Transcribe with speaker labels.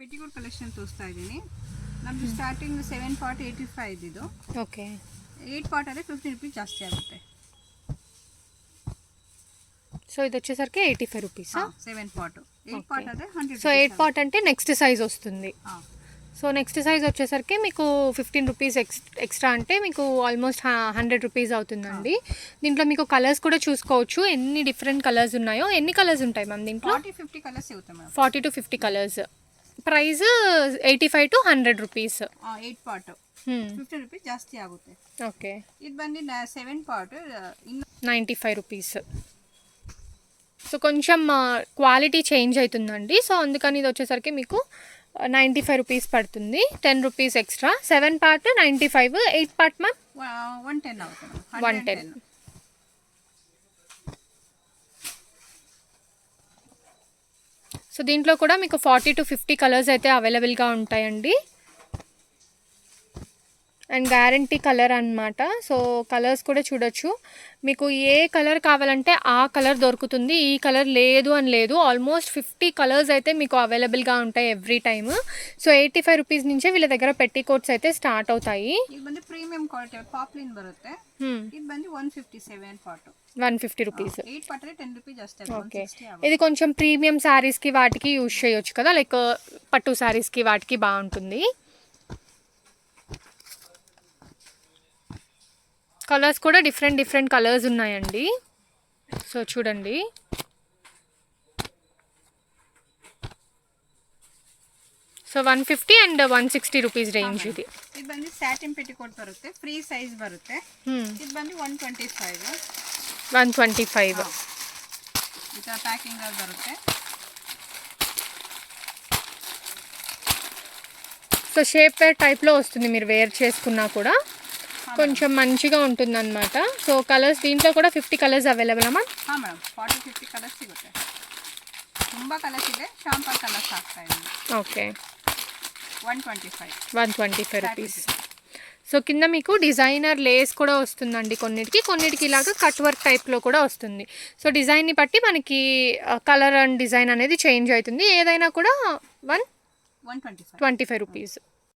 Speaker 1: Petticoat collection ತೋರಿಸ್ತಾ ಇದ್ದೀನಿ ನಮ್ಮದು starting seven part eighty five ಇದ್ದಿದ್ದು
Speaker 2: ಓಕೆ
Speaker 1: ಏಯ್ಟ್ ಪಾಟ್ ಆದರೆ ಫಿಫ್ಟಿ ರುಪೀಸ್ ಜಾಸ್ತಿ ಆಗುತ್ತೆ
Speaker 2: సో ఇది వచ్చేసరికి eighty five rupees
Speaker 1: seven part eight part ಆದರೆ ಹಂಡ್ರೆಡ್
Speaker 2: సో ఎయిట్ పాట్ అంటే నెక్స్ట్ సైజ్ వస్తుంది సో నెక్స్ట్ సైజ్ వచ్చేసరికి మీకు ఫిఫ్టీన్ రూపీస్ ఎక్స్ ఎక్స్ట్రా అంటే మీకు ఆల్మోస్ట్ హండ్రెడ్ రూపీస్ అవుతుందండి దీంట్లో మీకు కలర్స్ కూడా చూసుకోవచ్చు ఎన్ని డిఫరెంట్ కలర్స్ ఉన్నాయో ఎన్ని కలర్స్ ఉంటాయి మ్యామ్ దీంట్లో
Speaker 1: ಫಾರ್ಟಿ ಫಿಫ್ಟಿ ಕಲರ್ಸ್ ಸಿಗುತ್ತೆ madam
Speaker 2: forty to fifty colours price eighty five to hundred rupees
Speaker 1: eight part fifty rupees ಜಾಸ್ತಿ ಆಗುತ್ತೆ
Speaker 2: ఓకే
Speaker 1: ಇದು ಬಂದು ಸೆವೆನ್ ಪಾಟ್ ಇನ್ನು
Speaker 2: నైంటీ ఫైవ్ రూపీస్ సో కొంచెం క్వాలిటీ చేంజ్ అవుతుందండి సో అందుకని ఇది వచ్చేసరికి మీకు నైంటీ ఫైవ్ రూపీస్ పడుతుంది ten rupees extra seven part ninety five eight part ma'am
Speaker 1: one ten ಆಗುತ್ತೆ
Speaker 2: ಒನ್ so దీంట్లో కూడా మీకు ఫార్టీ టు ఫిఫ్టీ కలర్స్ అయితే అవైలబుల్గా ఉంటాయండి. అండ్ గ్యారంటీ కలర్ అన్నమాట సో కలర్స్ కూడా చూడొచ్చు మీకు ఏ కలర్ కావాలంటే ఆ కలర్ దొరుకుతుంది ఈ కలర్ లేదు అని లేదు ఆల్మోస్ట్ ఫిఫ్టీ కలర్స్ అయితే మీకు అవైలబుల్గా ఉంటాయి every time so eighty five rupees నుంచే వీళ్ళ దగ్గర పెట్టి కోట్స్ అయితే స్టార్ట్ అవుతాయి
Speaker 1: ಇದು ಬಂದು ಪ್ರೀಮಿಯಂ ಕ್ವಾಲಿಟಿ ಪಾಪ್ಲಿನ್ ಬರುತ್ತೆ ಇದು ಬಂದು one fifty seven part
Speaker 2: one fifty rupees
Speaker 1: eight part ಆದರೆ ಟೆನ್ ರುಪೀಸ್ ಜಾಸ್ತಿ ಆಗುತ್ತೆ ಒನ್
Speaker 2: ఓకే
Speaker 1: ಸಿಕ್ಸ್ಟಿ ಆಗುತ್ತೆ
Speaker 2: ఇది కొంచెం ప్రీమియం శారీస్కి వాటికి యూజ్ చేయొచ్చు కదా లైక్ పట్టు శారీస్కి వాటికి బాగుంటుంది కలర్స్ కూడా డిఫరెంట్ డిఫరెంట్ కలర్స్ ఉన్నాయండి సో చూడండి so one fifty and one sixty rupees range ఇది
Speaker 1: ಇದು ಬಂದು ಸ್ಯಾಟಿನ್ ಪೆಟಿಕೋಟ್ ಬರುತ್ತೆ ಫ್ರೀ ಸೈಜ್ ಬರುತ್ತೆ ಇದು ಬಂದು one twenty five
Speaker 2: one twenty five
Speaker 1: ಈ ಥರ ಪ್ಯಾಕಿಂಗ್ ಆಗಿ ಬರುತ್ತೆ
Speaker 2: సో షేప్ వేర్ టైప్లో వస్తుంది మీరు వేర్ చేసుకున్నా కూడా కొంచెం మంచిగా ఉంటుంది అనమాట సో కలర్స్ దీంట్లో కూడా ఫిఫ్టీ కలర్స్ అవైలబుల్ అమ్మా
Speaker 1: ಹಾಂ ಮೇಡಮ್ ಫಾರ್ಟಿ ಫಿಫ್ಟಿ ಕಲರ್ಸ್ ಸಿಗುತ್ತೆ ತುಂಬ ಕಲರ್ಸ್ ಇದೆ ಶಾಂಪಲ್ ಕಲರ್ಸ್ ಆಗ್ತಾ ಇದೆ
Speaker 2: okay
Speaker 1: one twenty five
Speaker 2: one twenty five rupees so కింద మీకు డిజైనర్ లేస్ కూడా వస్తుందండి కొన్నిటికి కొన్నిటికి ఇలాగా కట్ వర్క్ టైప్లో కూడా వస్తుంది సో డిజైన్ని బట్టి మనకి కలర్ అండ్ డిజైన్ అనేది చేంజ్ అవుతుంది ఏదైనా కూడా one
Speaker 1: one twenty five
Speaker 2: twenty five rupees